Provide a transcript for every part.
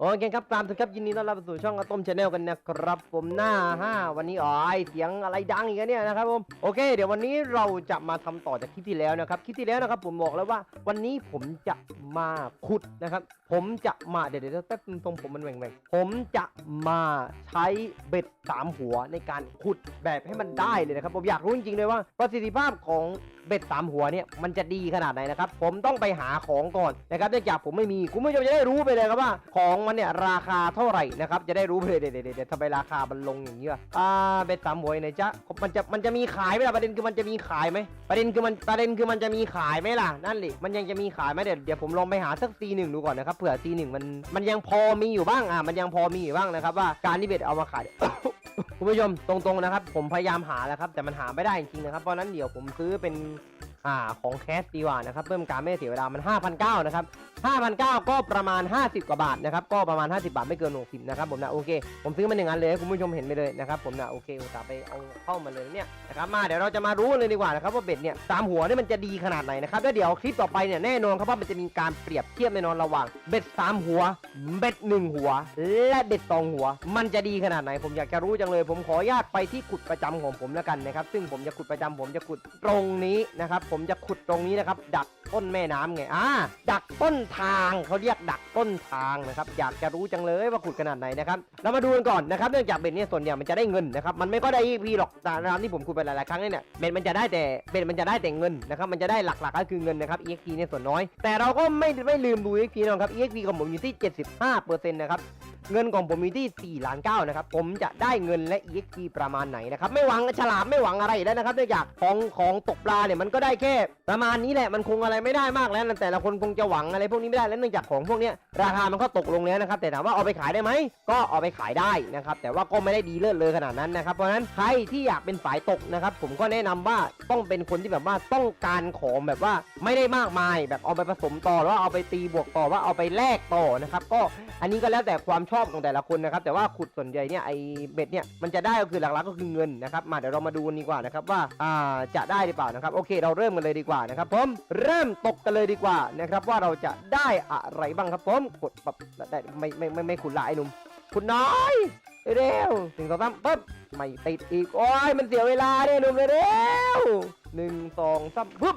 โอเคครับตามทุกครับยินดีต้อนรับสู่ช่องกระต้มชาแนลกันนะครับผมหน้าห้าวันนี้อ๋อเสียงอะไรดังอีกเนี่ยนะครับผมโอเค เดี๋ยววันนี้เราจะมาทำต่อจากคลิปที่แล้วนะครับคลิปที่แล้วนะครับผมบอกแล้วว่าวันนี้ผมจะมาขุดนะครับผมจะมาเดี๋ยวเดี๋ยวแป๊บนึงตรงผมมันแหว่งๆผมจะมาใช้เบ็ดสามหัวในการขุดแบบให้มันได้เลยนะครับ ผมอยากรู้จริงๆเลยว่า ประสิทธิภาพของเบ็ดสามหัวเนี่ยมันจะดีขนาดไหนนะครับ ผมต้องไปหาของก่อนนะครับเนื่องจากผมไม่มีคุณผู้ชมจะได้รู้ไปเลยครับว่า ของมันเนี่ยราคาเท่าไหร่นะครับจะได้รู้ไปเลยเดี๋ยวเดี๋ยวทำไมราคามันลงอย่างเงี้ยอ่าเบ็ดสามหัวไหนจ๊ะมันจะมันจะมีขายไหมล่ะประเด็นคือมันจะมีขายไหมประเด็นคือมันประเด็นคือมันจะมีขายไหมล่ะนั่นแหละมันยังจะมีขายไหมเดี๋ยวเดี๋ยวผมลองไปหาสักตีหนึ่งดูก่อนนะครับเผื่อซีหนึ่งมันมันยังพอมีอยู่บ้างอะมันยังพอมีอยู่บ้างนะครับ ว่าการที่เบ็ดเอามาขาย คุณผู้ชมตรงๆนะครับ ผมพยายามหาแล้วครับ แต่มันหาไม่ได้จริงๆนะครับเพราะนั้นเดี๋ยวผมซื้อเป็น่าของแคสดีกว่านะครับเพิ่มการไม่เสียเวลามัน 5,900นะครับ5,900 ก็ประมาณ 50 กว่าบาทนะครับก็ประมาณ 50 บาทไม่เกิน60นะครับผมนะโอเค ผมซื้อมาหนึ่งอันเลยให้คุณผู้ชมเห็นไปเลยนะครับผมนะโอเคจะไปเอาเข้ามาเลยเนี่ยนะครับมาเดี๋ยวเราจะมารู้เลยดีกว่านะครับว่าเบ็ดเนี่ยสามหัวนี่มันจะดีขนาดไหนนะครับแล้วเดี๋ยวคลิปต่อไปเนี่ยแน่นอนครับว่ามันจะมีการเปรียบเทียบแน่นอนระหว่างเบ็ดสามหัว เบ็ดหนึ่งหัว และเบ็ดสองหัว มันจะดีขนาดไหน ผมอยากจะรู้จังเลย ผมขออนุญาตไปที่ขุดประจำของผมแล้วกันนะครับซึ่งผมจะขุดประจำผมจะขุดตรงนี้นะครับผผมจะขุดตรงนี้นะครับ ดักต้นแม่น้ำไงอ่าดักต้นทางเขาเรียกดักต้นทางนะครับอยากจะรู้จังเลยว่าขุดขนาดไหนนะครับเรามาดูกันก่อนนะครับเนื่องจากเบ็ดเนี่ยส่วนใหญ่มันจะได้เงินนะครับมันไม่ก็ได้พีหรอกตามที่ผมขุดไปหลายๆครั้งเนี่ยเบ็ดมันจะได้แต่เบ็ดมันจะได้แต่เงินนะครับมันจะได้หลักๆก็คือเงินนะครับ EXP เนี่ยส่วนน้อย แต่เราก็ไม่ไม่ลืมดู EXP นะครับ EXP ของผมอยู่ที่ 75%นะครับ เงินของผมมีที่4ล้าน9นะครับ ผมจะได้เงินและ EXP ประมาณไหนนะครับ ไม่หวังฉลามไม่หวังอะไรแล้วนะครับเนื่องจากของของตกปลาเนี่ยมันก็ได้แค่ ประมาณนี้แหละมันคงอะไรไม่ได้มากแล้วแต่ละคนคงจะหวังอะไรพวกนี้ไม่ได้แล้วเนื่องจากของพวกนี้ราคามันก็ตกลงแล้วนะครับแต่ถามว่าเอาไปขายได้ไหมก็เอาไปขายได้นะครับแต่ว่าก็ไม่ได้ดีเลิศเลยขนาดนั้นนะครับเพราะฉะนั้นใครที่อยากเป็นฝ่ายตกนะครับผมก็แนะนำว่าต้องเป็นคนที่แบบว่าต้องการของแบบว่าไม่ได้มากมายแบบเอาไปผสมต่อหรือว่าเอาไปตีบวกต่อว่าเอาไปแลกต่อนะครับก็อันนี้ก็แล้วแต่ความชอบของแต่ละคนนะครับ แต่ว่าขุดส่วนใหญ่เนี่ยไอเบ็ดเนี่ยมันจะได้ก็คือหลักๆก็คือเงินนะครับมาเดี๋ยวเรามาดูนดีกว่านะครับว่าอ่าจะได้หรือเปล่านะครับโอเค เราเริ่มกันเลยดีกว่านะครับผมเริ่มตกกันเลยดีกว่านะครับว่าเราจะได้อะไรบ้างครับผมกดปับได้ไม่ไม่ไม่ไม่ขุดหลายหนุ่มขุดน้อยเร็วหนึ่งสองสามปั๊บไม่ติดอีกโอ้ยมันเสียเวลาเนี่ยหนุ่มเร็วหนึ่งสองสามปุ๊บ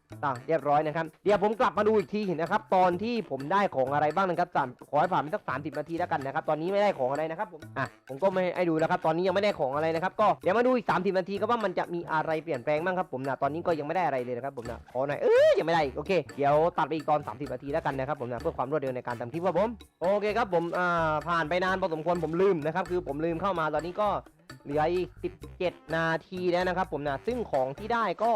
ต่างเรียบร้อยนะครับ เดี๋ยวผมกลับมาดูอีกทีนะครับ ตอนที่ผมได้ของอะไรบ้างนะครับสามขอให้ผ่านไปสักสามสิบนาทีแล้วกันนะครับ ตอนนี้ไม่ได้ของอะไรนะครับผมอะผมก็ไม่ให้ดูแล้วครับ ตอนนี้ยังไม่ได้ของอะไรนะครับ ก็เดี๋ยวมาดูอีกสามสิบนาทีก็ว่ามันจะมีอะไรเปลี่ยนแปลงบ้างครับผมนะ ตอนนี้ก็ยังไม่ได้อะไรเลยนะครับผมนะ ขอหน่อย เอ้ยยังไม่ได้โอเค เดี๋ยวตัดไปอีกตอน30นาทีแล้วกันนะครับผมนะ เพื่อความรวดเร็วในการทำคลิปครับผม โอเคครับผม อ่า ผ่านไปนานพอสมควรผมลืมนะครับ คือผมลืมเข้ามาตอนนี้ก็ เหลืออีก 17 นาทีแล้วนะครับผมนะซึ่งของที่ได้ก็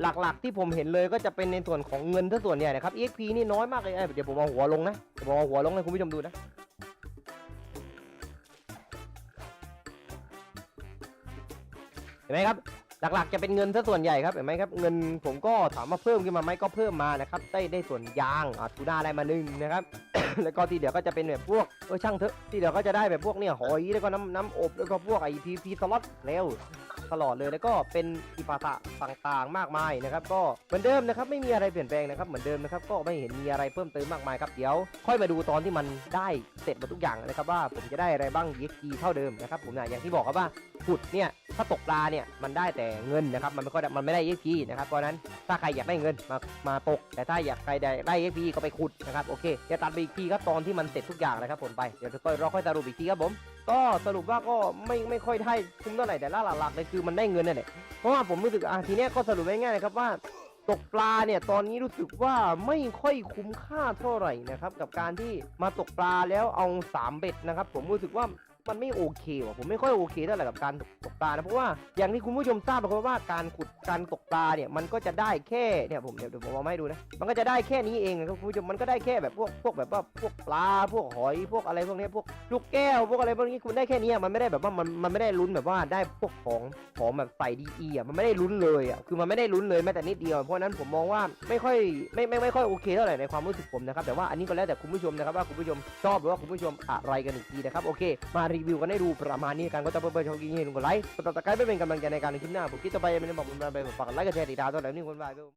หลักๆ ที่ผมเห็นเลยก็จะเป็นในส่วนของเงินซะส่วนใหญ่นะครับ EXP นี่น้อยมากเลยเอ้ยเดี๋ยวผมเอาหัวลงนะเดี๋ยวผมเอาหัวลงให้คุณผู้ชมดูนะเห็นไหมครับ หลักๆจะเป็นเงินซะส่วนใหญ่ครับเห็นไหมครับเงินผมก็ถามว่าเพิ่มขึ้นมาไหมก็เพิ่มมานะครับได้ได้ส่วนยางอะทูน่าได้มาหนึ่งนะครับ แล้วก็ที่เดี๋ยวก็จะเป็นแบบพวกเออช่างเถอะที่เดี๋ยวก็จะได้แบบพวกเนี่ยหอยแล้วก็น้ำน้ำอบแล้วก็พวกไอพีพีสล็อตแล้ว ตลอดเลย แล้วก็เป็นอิปาตะต่างๆ มากมายนะครับ ก็เหมือนเดิมนะครับไม่มีอะไรเปลี่ยนแปลงนะครับเหมือนเดิมนะครับก็ไม่เห็นมีอะไรเพิ่มเติมมากมายครับเดี๋ยว ค่อยมาดูตอนที่มันได้เสร็จหมดทุกอย่างนะครับว่าผมจะได้อะไรบ้าง EXP เท่าเดิมนะครับผมนะอย่างที่บอกครับว่าขุดเนี่ยถ้าตกปลาเนี่ยมันได้แต่เงินนะครับมันไม่ค่อยได้มันไม่ได้ EXP นะครับเพราะนั้นถ้าใครอยากได้เงินมามาตก แต่ถ้าอยากใครได้ได้ EXP ก็ไปขุดนะครับโอเคเดี๋ยวตัดไปอีกทีครับตอนที่มันเสร็จทุกอย่างนะครับผมไปเดี๋ยวค่อยราค่อยสรุปอีกทีครับผม ก็สรุปว่าก็ไม่ไม่ค่อยได้คุ้มเท่าไหร่แต่ละหลักๆเลยคือมันได้เงินนั่นแหละเพราะว่าผมรู้สึกอะทีเนี้ยก็สรุปง่ายๆนะครับว่าตกปลาเนี่ยตอนนี้รู้สึกว่าไม่ค่อยคุ้มค่าเท่าไหร่นะครับกับการที่มาตกปลาแล้วเอาสามเบ็ดนะครับผมรู้สึกว่า มันไม่โอเคว่ะผมไม่ค่อยโอเคเท่าไหร่กับการตกปลานะเพราะว่าอย่างที่คุณผู้ชมทราบนะครับว่าการขุดการตกปลาเนี่ยมันก็จะได้แค่เนี่ยผมเดี๋ยวผมเอามาให้ดูนะมันก็จะได้แค่นี้เองนะครับคุณผู้ชมมันก็ได้แค่แบบพวกพวกแบบว่าพวกปลาพวกหอยพวกอะไรพวกนี้พวกลูกแก้วพวกอะไรพวกนี้คุณได้แค่นี้มันไม่ได้แบบว่ามันมันไม่ได้ลุ้นแบบว่าได้พวกของของแบบใส่ดีอะมันไม่ได้ลุ้นเลยอะคือมันไม่ได้ลุ้นเลยแม้แต่นิดเดียวเพราะฉะนั้นผมมองว่าไม่ค่อยไม่ไม่ไม่ค่อยโอเคเท่าไหร่ในความรู้สึกผมนะครับแต่ว่าอันนี้ก็แล้วแต่คุณผู้ชมนะครับว่าคุณผู้ชมชอบหรือว่าคุณผู้ชมอะไรกันอีกทีนะครับโอเคมารีีวิวกันให้ดูประมาณนี้กันก็จะเปิดชมกินเห็นกดไลค์กดติดตามไม่เป็นกำลังใจในการในคลิปหน้าผมคิดต่อไปไม่ได้บอกมันไปฝากไลค์กดแชร์ติดตามตัวไหนนี่คนบาย